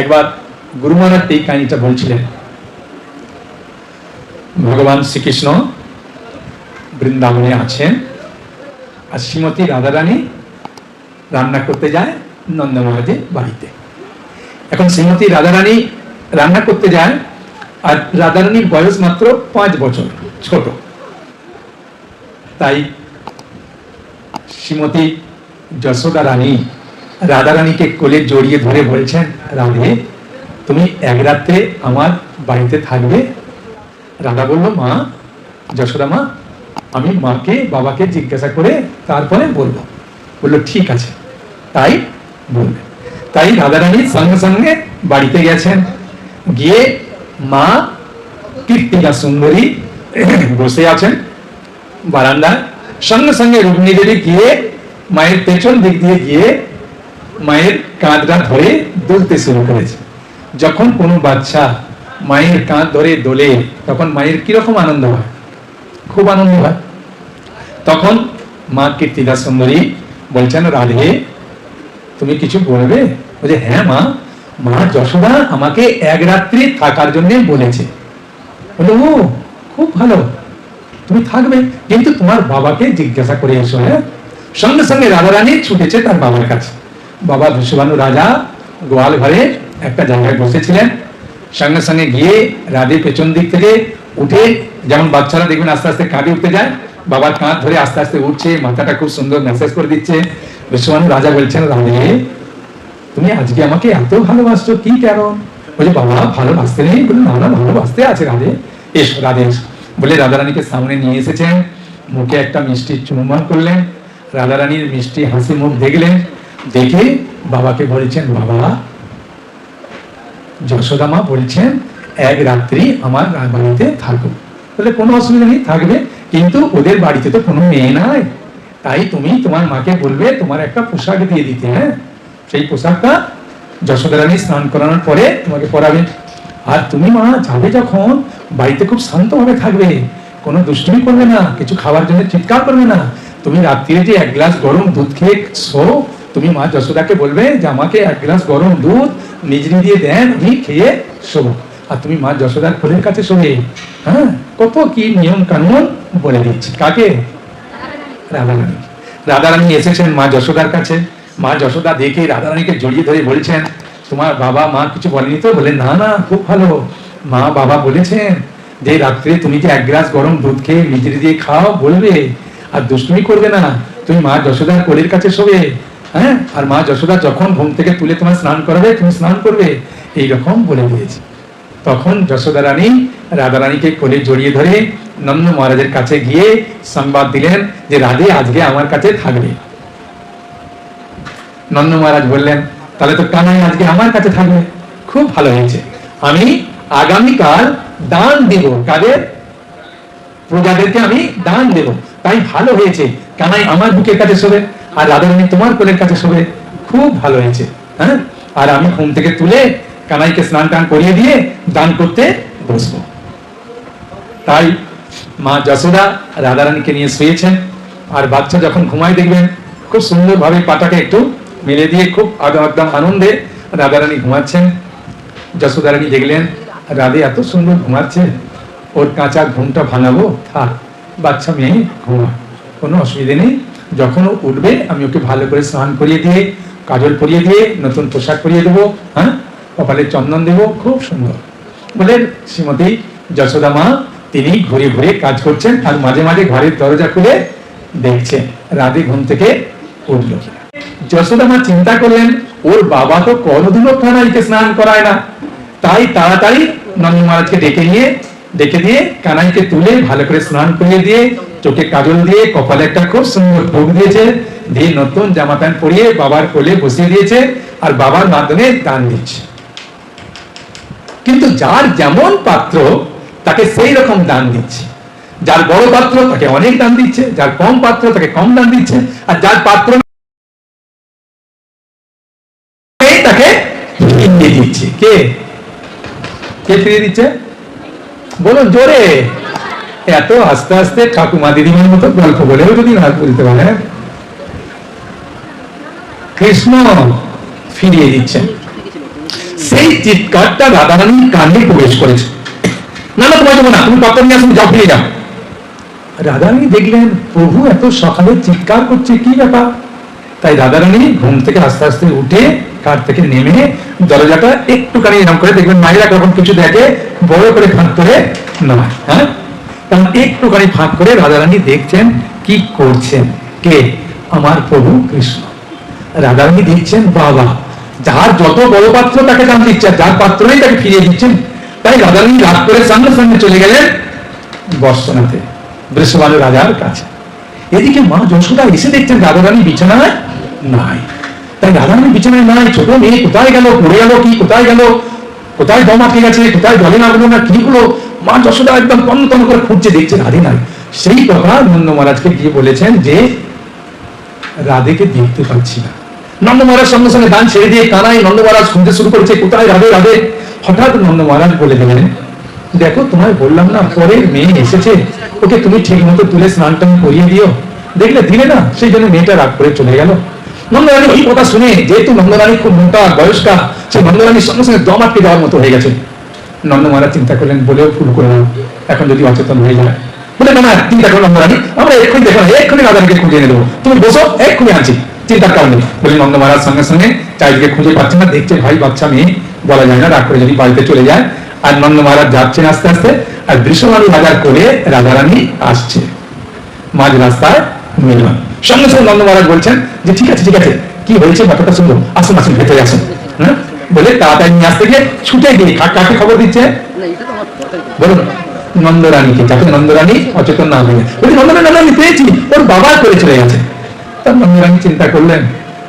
একবার গুরু মহারাজ এই কাহিনীটা বলছিলেন। ভগবান শ্রীকৃষ্ণ বৃন্দাবনে আছেন আর শ্রীমতী রাধারানী রান্না করতে যায় নন্দ মহারাজের বাড়িতে। এখন শ্রীমতী রাধারানী রান্না করতে যায় আর রাধারানীর বয়স মাত্র পাঁচ বছর, ছোট। তাই শ্রীমতী যশোদা রানী রাধারানীকে কোলে জড়িয়ে ধরে বলছেন, রাধে, তুমি এক রাত্রে আমার বাড়িতে থাকবে? রাধা বলল, মা, যশোদা মা, আমি মাকে, বাবাকে জিজ্ঞাসা করে তারপরে বলব। বলল, ঠিক আছে। তাই বলবে। তাই রাধারানী সঙ্গে সঙ্গে বাড়িতে গেছেন। গিয়ে মা কীর্তিকা সুন্দরী বসে আছেন বারান্দায়। সঙ্গে সঙ্গে রুক্মিণী দেবী গিয়ে মায়ের পেছন দিক দিয়ে গিয়ে মায়ের কাঁধটা ধরে দুলতে শুরু করেছে। যখন কোনো বাচ্চা মায়ের কাঁধ ধরে দোলে, তখন মায়ের কীরকম আনন্দ হয়? খুব আনন্দ হয়। তখন মা কীর্তিদা সুন্দরী বলছেন, রাধে, তুমি কিছু বলবে? বলছে হ্যাঁ মা মা যশোদা আমাকে এক রাত্রি থাকার জন্য বলেছে। বলে ও, খুব ভালো। তুমি থাকবে। কিন্তু তোমার বাবাকে জিজ্ঞাসা করে এসো হ্যাঁ? সঙ্গে সঙ্গে রাধারানী ছুটেছে তার বাবার কাছে। বাবা বিশ্ববানু রাজা গোয়াল ঘরে একটা জায়গায় বসেছিলেন। সঙ্গে সঙ্গে গিয়ে রাধে পেছন দিক থেকে উঠে যেমন বাচ্চারা দেখবেন আস্তে আস্তে কাঁধে উঠতে যায় বাবার কাঁধ ধরে আস্তে আস্তে উঠছে, মাথাটা খুব সুন্দর মেসেজ করে দিচ্ছে। বিশ্ববানু রাজা বলছেন, রাধে, তুমি আজকে আমাকে এত ভালোবাসছো, কি কারণ? বলছে, বাবা ভালোবাসতে নেই বলে না না ভালোবাসতে আছে রাধে। এসো রাধে। এসো বলে রাধারানীকে সামনে নিয়ে এসেছেন। মুখে একটা মিষ্টি চুম্বন করলেন। রাধারানীর মিষ্টি হাসি মুখ দেখলেন। দেখে বাবাকে বলছেন, বাবা যশোদা মা বলছেন, এক রাত্রি আমার বাড়িতে থাকো। বলে, কোনো অসুবিধা নেই, থাকবে। কিন্তু ওদের বাড়িতে তো কোনো মেয়ে নাই। তাই তুমি তোমার মাকে বলবে, তোমার একটা পোশাক দিয়ে দিতে হ্যাঁ? সেই পোশাকটা যশোদা রানী স্নান করানোর পরে তোমাকে পরাবে। আর তুমি মা যাবে যখন, বাড়িতে খুব শান্তভাবে থাকবে। কোনো দুষ্টুমি করবে না, কিছু খাওয়ার জন্য চিৎকার করবে না। তুমি রাত্রিরে যে এক গ্লাস গরম দুধ খেয়ে শো তুমি মা যশোদাকে বলবে যে আমাকে এক গ্লাস গরম দুধ নিজরি দিয়ে দেন, আমি খেয়ে শোবো। আর তুমি মা যশোদার কোলের কাছে শোবে। হ্যাঁ কত কি নিয়ম কানুন বলে দিচ্ছি। কাকে? রাধারানী। রাধারানী এসেছেন মা যশোদার কাছে। মা যশোদা দেখে রাধারানীকে জড়িয়ে ধরে বলছেন, তোমার বাবা মা কিছু বলেনি তো? বলে না না, খুব ভালো। মা বাবা বলেছেন যে রাত্রে তুমি যে এক গ্লাস গরম দুধ খেয়ে মিজরি দিয়ে খাও বলবে। আর দুষ্টুমি করবে না। তুমি মা যশোদার কোলের কাছে শোবে। হ্যাঁ আর মা যশোদা যখন ঘুম থেকে তুলে তোমার স্নান করাবে, তুমি স্নান করবে, এইরকম বলে দিয়েছে। তখন যশোদা রানী রাধা রানীকে কোলে জড়িয়ে ধরে নন্দ মহারাজের কাছে গিয়ে সংবাদ দিলেন যে রাধে আজকে আমার কাছে থাকবে। নন্দ মহারাজ বললেন, তাহলে তো কানাই আজকে আমার কাছে থাকবে। খুব ভালো হয়েছে। আমি আগামীকাল দান দিব কাদের? প্রজাদেরকে আমি দান দেব। তাই ভালো হয়েছে। কানাই আমার বুকের কাছে শোবে। আর রাধারানী তোমার কোলের কাছে শোবে খুব ভালো হয়েছে হ্যাঁ? আর আমি ঘুম থেকে তুলে কানাইকে স্নান টান করিয়ে দিয়ে দান করতে বসবো। তাই মা যশোদা রাধারানীকে নিয়ে শুয়েছেন, আর বাচ্চা যখন ঘুমায় দেখবেন, খুব সুন্দরভাবে পাটাকে একটু মেলে দিয়ে খুব একদম আনন্দে রাধারানী ঘুমাচ্ছেন। যশোদা রানী দেখলেন, রাধে এত সুন্দর ঘুমাচ্ছে, ওর কাঁচা ঘুমটা ভাঙাবো, থাক, বাচ্চা মেয়ে ঘুমা কোনো অসুবিধে নেই। যখন উঠবে, আমি ওকে ভালো করে স্নান করিয়ে দিয়ে, কাজল পরিয়ে দিয়ে, নতুন পোশাক পরিয়ে দেবো হ্যাঁ? কপালে চন্দন দেবো, খুব সুন্দর। বলে শ্রীমতী যশোদা মা, তিনি ঘুরে ঘুরে কাজ করছেন, আর মাঝে মাঝে ঘরের দরজা খুলে দেখছেন, রাধে ঘুম থেকে উঠল যশোদা মা চিন্তা করলেন, ওর বাবা তো কোনোদিনও কানাইকে স্নান করায় না। তাই তাড়াতাড়ি নন্দ মহারাজকে ডেকে নিয়ে ডেকে দিয়ে কানাইকে তুলে ভালো করে স্নান করিয়ে দিয়ে চোখে কাজল দিয়ে, কপালে একটা খুব সুন্দর ভোগ দিয়েছে। দিয়ে নতুন জামা প্যান্ট পরিয়ে বাবার কোলে বসিয়ে দিয়েছে আর বাবার মাধ্যমে দান দিচ্ছে। কিন্তু যার যেমন পাত্র, তাকে সেই রকম দান দিচ্ছে। যার বড় পাত্র, তাকে অনেক দান দিচ্ছে। যার কম পাত্র, তাকে কম দান দিচ্ছে। আর যার পাত্র তাকে দিচ্ছে? কে? কে ফিরিয়ে দিচ্ছে? বলুন, জোরে। এত আস্তে আস্তে ঠাকুমা দিদিমার মতো গল্প বলেও যদি না বলতে পারে কৃষ্ণ ফিরিয়ে দিচ্ছেন। সেই চিৎকারটা রাধারানীর কানে প্রবেশ করেছে। না না তোমায় না, তুমি পাত্র নিয়ে আসুন যাও, ফিরে যাও। রাধারানী দেখলেন, প্রভু এত সকালে চিৎকার করছে, কি ব্যাপার? তাই রাধারানী ঘুম থেকে আস্তে আস্তে উঠে কার থেকে নেমে দরজাটা একটুখানি এরকম করে দেখবেন, মায়েরা যখন কিছু দেখে বড় করে ফাঁক করে নয় হ্যাঁ? কারণ একটুখানি ফাঁক করে রাধারানী দেখছেন কি করছেন। কে? আমার প্রভু কৃষ্ণ। রাধারানী দেখছেন, বাবা, যার যত বড় পাত্র তাকে দাম দিচ্ছে আর যার পাত্রই তাকে ফিরিয়ে দিচ্ছেন। তাই রাধারানী রাগ করে সঙ্গে সঙ্গে চলে গেলেন বর্ষনাতে, বৃষভানু রাজার কাছে। এদিকে মা যশোদা এসে দেখছেন রাধারানী বিছানায় নাই। তাই রাধারানী বিছানায় নাই, ছোট মেয়ে কোথায় গেল, পড়ে গেল, কি কোথায় গেল? কোথায় দম আটকে গেছে, কোথায় জলে নামলো না, কি হলো? মা যশোদা একদম তন্ন তন্ন করে খুঁজছে, দেখছে রাধে নাই। সেই কথা নন্দ মহারাজকে গিয়ে বলেছেন যে, রাধেকে দেখতে পাচ্ছি না। নন্দ মহারাজ সঙ্গে সঙ্গে দান ছেড়ে দিয়ে কানাই নন্দ মহারাজ খুঁজতে শুরু করেছে, কোথায় রাধে রাধে? হঠাৎ নন্দ মহারাজ বলে দিলেন দেখো, তোমায় বললাম না, পরের মেয়ে এসেছে। ওকে তুমি ঠিক মতো তুলে স্নান টান করিয়ে দিও। দেখলে দিলে না, সেই জন্য মেয়েটা রাগ করে চলে গেল। নন্দরানী ওই কথা শুনে? যেহেতু নন্দরানী খুব মোটা বয়স্কা সেই নন্দরানীর সঙ্গে সঙ্গে দম আটকে যাওয়ার মতো হয়ে গেছে। নন্দ মহারাজ চিন্তা করলেন বলেও ফুল করে না। এখন যদি অচেতন হয়ে যায়। বলে না না চিন্তা করো নন্দরানী আমরা এক্ষুনি দেখো এক্ষুনি রাধাকে খুঁজে এনে দেবো। তুমি বসো এক্ষুনি আনছি। চিন্তার কারণে বলে নন্দ মহারাজ সঙ্গে সঙ্গে চারিদিকে খুঁজে পাচ্ছে না দেখছে ভাই বাচ্চা মেয়ে বলা যায় না রাগ করে যদি বাড়িতে চলে যায়। আর নন্দ মহারাজ যাচ্ছেন আস্তে আস্তে আর বৃষমালী বাজার করে রাধারানী আসছে। মাঝ রাস্তায় মিলন সঙ্গে সঙ্গে নন্দ মহারাজ বলছেন যে, ঠিক আছে ঠিক আছে। কি হয়েছে? ব্যাপারটা শুনব আসুন আসুন, ভেতরে আসুন। হ্যাঁ? বলে তাড়াতাড়ি নিয়ে আসতে গিয়ে ছুটে গিয়ে কাকে খবর দিচ্ছে? বলুন। নন্দরানীকে যাতে নন্দরানী অচেতন না হয়ে। বলি নন্দরানী নন্দরানী পেয়েছি। ওর বাবা করে চলে গেছে। তার নন্দরানী চিন্তা করলেন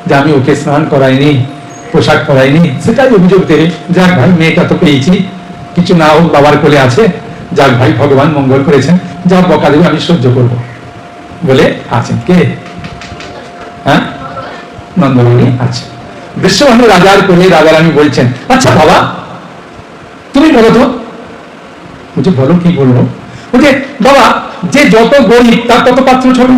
যে, আমি ওকে স্নান করাইনি, পোশাক করাইনি সেটাই অভিযোগ দেবে যাক ভাই, মেয়েটা তো পেয়েছি। কিছু না হোক বাবার কোলে আছে। যাক ভাই, ভগবান মঙ্গল করেছেন। যা বকা দেবে আমি সহ্য করব। বলে আছেন। কে? হ্যাঁ? নন্দরানী আছে বিশ্ববানু রাজার কোলে রাজারানী বলছেন আচ্ছা বাবা, তুমি বলো তো। বলছে, বলো কি বলব? বলছে, বাবা, যে যত গরিব তার তত পাত্র ছোট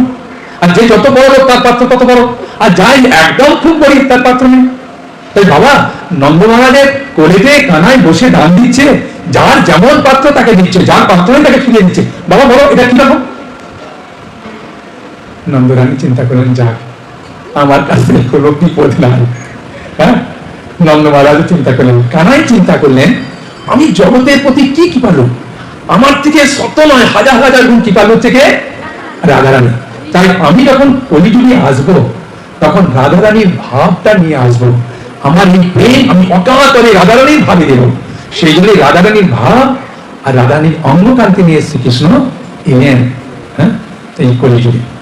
আর যে যত বড় লোক তার পাত্র তত বড়, আর যাই একদম খুব গরিব তার পাত্র নেই। তাই বাবা নন্দ মহারাজের কোলেতে কানায় বসে দান দিচ্ছে, যার যেমন পাত্র তাকে দিচ্ছে, যার পাত্র তাকে ফিরিয়ে দিচ্ছে। বাবা, বলো, এটা কি রকম নন্দরানী চিন্তা করলেন, যাক, আমার কাছে কোনো বিপদ নাই। হ্যাঁ? নন্দ চিন্তা করলেন, কানাই চিন্তা করলেন? আমি জগতের প্রতি কি কি পালু আমার থেকে শত নয়, হাজার হাজার গুণ কি পালু থেকে রাধারানী, তাই আমি যখন কলিযুগে আসব, তখন রাধারানীর ভাবটা নিয়ে আসব। আমার এই প্রেম আমি অকাতরে রাধারানীর ভাবে দেব। সেই জন্য রাধারানীর ভাব আর রাধারানীর অঙ্গকান্তি নিয়ে শ্রীকৃষ্ণ এলেন হ্যাঁ এই কলিযুগে।